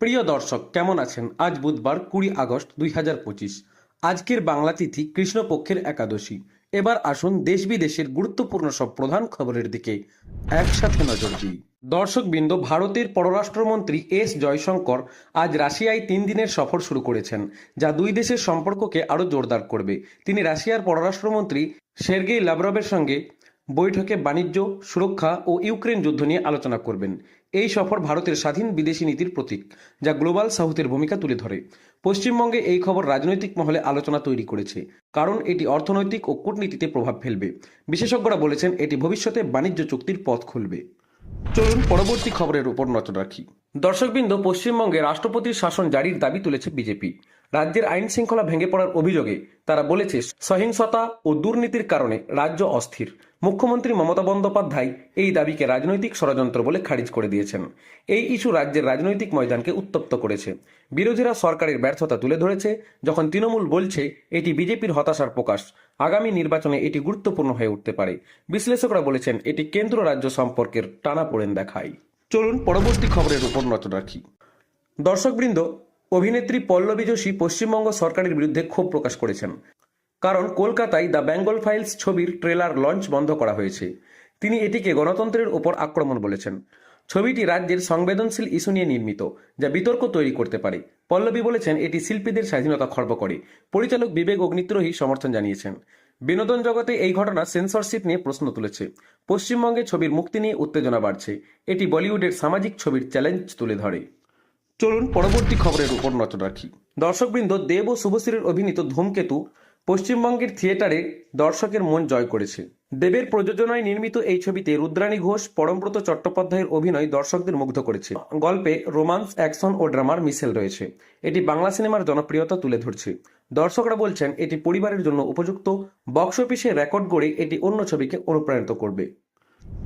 প্রিয় দর্শক, কেমন আছেন? আজ বুধবার কুড়ি আগস্ট দুই হাজার পঁচিশ। আজকের বাংলা তিথি কৃষ্ণপক্ষের একাদশী। এবার আসুন দেশ বিদেশের গুরুত্বপূর্ণ সব প্রধান খবরের দিকে। একসাথে নজর দিই। দর্শকবৃন্দ, ভারতের পররাষ্ট্রমন্ত্রী এস জয়শঙ্কর আজ রাশিয়ায় তিন দিনের সফর শুরু করেছেন, যা দুই দেশের সম্পর্ককে আরও জোরদার করবে। তিনি রাশিয়ার পররাষ্ট্রমন্ত্রী সের্গেই লাভরভের সঙ্গে বৈঠকে বাণিজ্য, সুরক্ষা ও ইউক্রেন যুদ্ধ নিয়ে আলোচনা করবেন। এই সফর ভারতের স্বাধীন বিদেশি নীতির প্রতীক, যা গ্লোবাল সাউথের ভূমিকা তুলে ধরে। পশ্চিমবঙ্গে এই খবর রাজনৈতিক মহলে আলোচনা তৈরি করেছে, কারণ এটি অর্থনৈতিক ও কূটনীতিতে প্রভাব ফেলবে। বিশেষজ্ঞরা বলেছেন, এটি ভবিষ্যতে বাণিজ্য চুক্তির পথ খুলবে। চলুন পরবর্তী খবরের উপর নজর রাখি। দর্শকবৃন্দ, পশ্চিমবঙ্গে রাষ্ট্রপতির শাসন জারির দাবি তুলেছে বিজেপি। রাজ্যের আইন শৃঙ্খলা ভেঙে পড়ার অভিযোগে তারা বলেছে, সহিংসতা ও দুর্নীতির কারণে রাজ্য অস্থির। মুখ্যমন্ত্রী মমতা বন্দ্যোপাধ্যায় এই দাবিকে রাজনৈতিক ষড়যন্ত্র বলে খারিজ করে দিয়েছেন। এই ইস্যু রাজ্যের রাজনৈতিক ময়দানকে উত্তপ্ত করেছে। বিরোধীরা সরকারের ব্যর্থতা তুলে ধরেছে যখন তৃণমূল বলছে এটি বিজেপির হতাশার প্রকাশ। আগামী নির্বাচনে এটি গুরুত্বপূর্ণ হয়ে উঠতে পারে। বিশ্লেষকরা বলেছেন এটি কেন্দ্র রাজ্য সম্পর্কের টানাপোড়েন দেখায়। চলুন পরবর্তী খবরের উপর নজর রাখি। দর্শকবৃন্দ অভিনেত্রী পল্লবী যোশী পশ্চিমবঙ্গ সরকারের বিরুদ্ধে ক্ষোভ প্রকাশ করেছেন। কারণ কলকাতায় দ্য বেঙ্গল ফাইলস ছবির ট্রেলার লঞ্চ বন্ধ করা হয়েছে। তিনি এটিকে গণতন্ত্রের ওপর আক্রমণ বলেছেন। ছবিটি রাজ্যের সংবেদনশীল ইস্যু নিয়ে নির্মিত, যা বিতর্ক তৈরি করতে পারে। পল্লবী বলেছেন, এটি শিল্পীদের স্বাধীনতা খর্ব করে। পরিচালক বিবেক অগ্নিত্রোহী সমর্থন জানিয়েছেন। বিনোদন জগতে এই ঘটনা সেন্সরশিপ নিয়ে প্রশ্ন তুলেছে। পশ্চিমবঙ্গে ছবির মুক্তি নিয়ে উত্তেজনা বাড়ছে। এটি বলিউডের সামাজিক ছবির চ্যালেঞ্জ তুলে ধরে। চলুন পরবর্তী খবরের উপর নজর রাখি। দর্শকবৃন্দ দেব ও শুভশ্রীর অভিনীত ধূমকেতু পশ্চিমবঙ্গের থিয়েটারে দর্শকের মন জয় করেছে। দেবের প্রযোজনায় নির্মিত এই ছবিতে রুদ্রাণী ঘোষ, পরমব্রত চট্টোপাধ্যায়ের অভিনয় দর্শকদের মুগ্ধ করেছে। গল্পে রোমান্স, অ্যাকশন ও ড্রামার মিশেল রয়েছে। এটি বাংলা সিনেমার জনপ্রিয়তা তুলে ধরছে। দর্শকরা বলছেন, এটি পরিবারের জন্য উপযুক্ত। বক্স অফিসে রেকর্ড গড়ে এটি অন্য ছবিকে অনুপ্রাণিত করবে।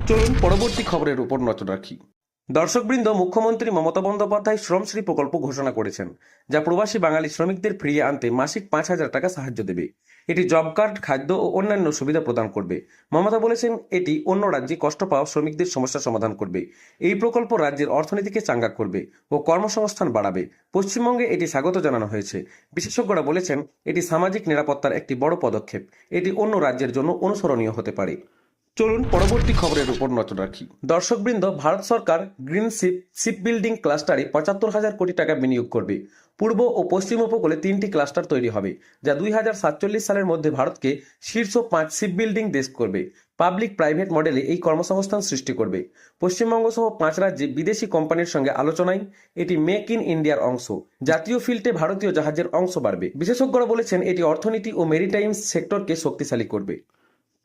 চলুন পরবর্তী খবরের উপর নজর রাখি। দর্শকবৃন্দ, মুখ্যমন্ত্রী মমতা বন্দ্যোপাধ্যায় শ্রমশ্রী প্রকল্প ঘোষণা করেছেন, যা প্রবাসী বাঙালি শ্রমিকদের ফিরিয়ে আনতে মাসিক পাঁচ হাজার টাকা সাহায্য দেবে। এটি জব কার্ড, খাদ্য ও অন্যান্য সুবিধা প্রদান করবে। মমতা বলেছেন, এটি অন্য রাজ্যে কষ্ট পাওয়া শ্রমিকদের সমস্যা সমাধান করবে। এই প্রকল্প রাজ্যের অর্থনীতিকে চাঙ্গা করবে ও কর্মসংস্থান বাড়াবে। পশ্চিমবঙ্গে এটি স্বাগত জানানো হয়েছে। বিশেষজ্ঞরা বলেছেন, এটি সামাজিক নিরাপত্তার একটি বড় পদক্ষেপ। এটি অন্য রাজ্যের জন্য অনুসরণীয় হতে পারে। চলুন পরবর্তী খবরের উপর নজর রাখি। দর্শকবৃন্দ, ভারত সরকার গ্রিন শিপ শিপ বিল্ডিং ক্লাস্টারে পঁচাত্তর হাজার কোটি টাকা বিনিয়োগ করবে। পূর্ব ও পশ্চিম উপকূলে তিনটি ক্লাস্টার তৈরি হবে, যা দুই হাজার সাতচল্লিশ সালের মধ্যে ভারতকে শীর্ষ পাঁচ শিপ বিল্ডিং দেশ করবে। পাবলিক প্রাইভেট মডেলে এই কর্মসংস্থান সৃষ্টি করবে। পশ্চিমবঙ্গ সহ পাঁচ রাজ্যে বিদেশি কোম্পানির সঙ্গে আলোচনায় এটি মেক ইন ইন্ডিয়ার অংশ। জাতীয় ফিল্ডে ভারতীয় জাহাজের অংশ বাড়বে। বিশেষজ্ঞরা বলেছেন, এটি অর্থনীতি ও মেরিটাইম সেক্টরকে শক্তিশালী করবে।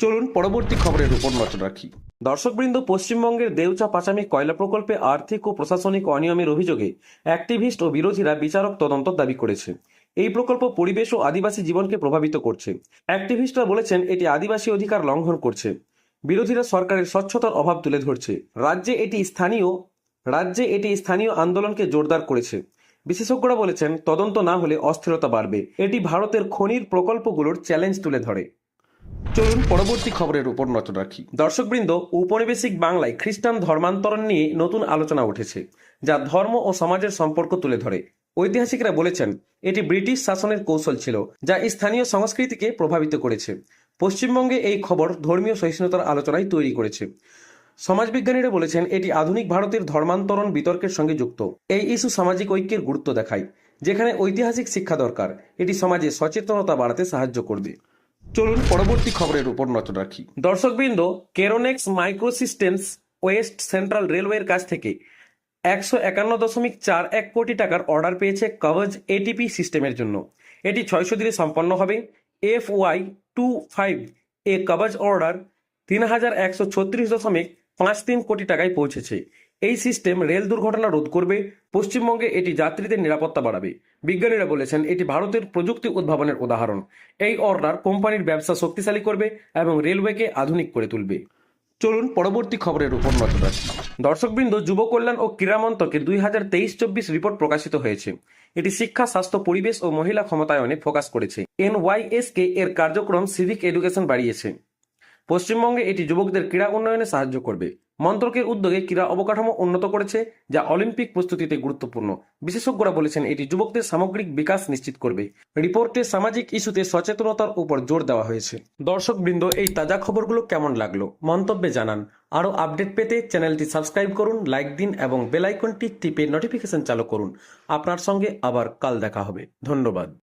চলুন পরবর্তী খবরের উপর নজর রাখি। দর্শকবৃন্দ, পশ্চিমবঙ্গের দেউচা পাচামি কয়লা প্রকল্পে আর্থিক ও প্রশাসনিক অনিয়মের অভিযোগে অ্যাক্টিভিস্ট ও বিরোধীরা বিচারক তদন্ত দাবি করেছে। এই প্রকল্প পরিবেশ ও আদিবাসী জীবনকে প্রভাবিত করছে। অ্যাক্টিভিস্টরা বলেছেন, এটি আদিবাসী অধিকার লঙ্ঘন করছে। বিরোধীরা সরকারের স্বচ্ছতার অভাব তুলে ধরছে। রাজ্যে এটি স্থানীয়, রাজ্যে এটি স্থানীয় আন্দোলনকে জোরদার করেছে। বিশেষজ্ঞরা বলেছেন, তদন্ত না হলে অস্থিরতা বাড়বে। এটি ভারতের খনির প্রকল্পগুলোর চ্যালেঞ্জ তুলে ধরে। চলুন পরবর্তী খবরের উপর নজর রাখি। দর্শকবৃন্দ উপনিবেশিক বাংলায় খ্রিস্টান ধর্মান্তরণ নিয়ে নতুন আলোচনা উঠেছে, যা ধর্ম ও সমাজের সম্পর্ক তুলে ধরে। ঐতিহাসিকরা বলেছেন, এটি ব্রিটিশ শাসনের কৌশল ছিল, যা স্থানীয় সংস্কৃতিকে প্রভাবিত করেছে। পশ্চিমবঙ্গে এই খবর ধর্মীয় সহিষ্ণুতার আলোচনায় তৈরি করেছে। সমাজবিজ্ঞানীরা বলেছেন, এটি আধুনিক ভারতের ধর্মান্তরণ বিতর্কের সঙ্গে যুক্ত। এই ইস্যু সামাজিক ঐক্যের গুরুত্ব দেখায়, যেখানে ঐতিহাসিক শিক্ষা দরকার। এটি সমাজে সচেতনতা বাড়াতে সাহায্য করবে। চলুন পরবর্তী খবরের উপর নজর রাখি। দর্শকবৃন্দ কেরোনেক্স মাইক্রোসিস্টেমস ওয়েস্ট সেন্ট্রাল রেলওয়ের কাছ থেকে একশো একান্ন দশমিক চার এক কোটি টাকার অর্ডার পেয়েছে কভাজ এটিপি সিস্টেমের জন্য। এটি ছয়শো দিনে সম্পন্ন হবে। এফ ওয়াই টু ফাইভ এ কভাজ অর্ডার তিন হাজার একশো ছত্রিশ দশমিক পাঁচ তিন কোটি টাকায় পৌঁছেছে। এই সিস্টেম রেল দুর্ঘটনা রোধ করবে, পশ্চিমবঙ্গে এটি যাত্রীদের নিরাপত্তা বাড়াবে। বিজ্ঞানীরা বলেছেন, এটি ভারতের প্রযুক্তি উদ্ভাবনের উদাহরণ। এই অর্ডার কোম্পানির ব্যবসা শক্তিশালী করবে এবং রেলওয়েকে আধুনিক করে তুলবে। চলুন পরবর্তী খবরের উপর নজর রাখি দর্শকবৃন্দ, যুব কল্যাণ ও ক্রীড়া মন্ত্রকের দুই হাজার তেইশ চব্বিশ রিপোর্ট প্রকাশিত হয়েছে। এটি শিক্ষা, স্বাস্থ্য, পরিবেশ ও মহিলা ক্ষমতায়নে ফোকাস করেছে। এনওয়াইএসকে এর কার্যক্রম সিভিক এডুকেশন বাড়িয়েছে। পশ্চিমবঙ্গে এটি যুবকদের ক্রীড়া উন্নয়নে সাহায্য করবে। মন্ত্রকের উদ্যোগে ক্রীড়া অবকাঠামো উন্নত করেছে, যা অলিম্পিক প্রস্তুতিতে গুরুত্বপূর্ণ। বিশেষজ্ঞরা বলেছেন, এটি যুবকদের সামগ্রিক বিকাশ নিশ্চিত করবে। রিপোর্টে সামাজিক ইস্যুতে সচেতনতার উপর জোর দেওয়া হয়েছে। দর্শকবৃন্দ, এই তাজা খবরগুলো কেমন লাগল? মন্তব্যে জানান। আরও আপডেট পেতে চ্যানেলটি সাবস্ক্রাইব করুন, লাইক দিন এবং বেল আইকনটি টিপে নোটিফিকেশন চালু করুন। আপনার সঙ্গে আবার কাল দেখা হবে। ধন্যবাদ।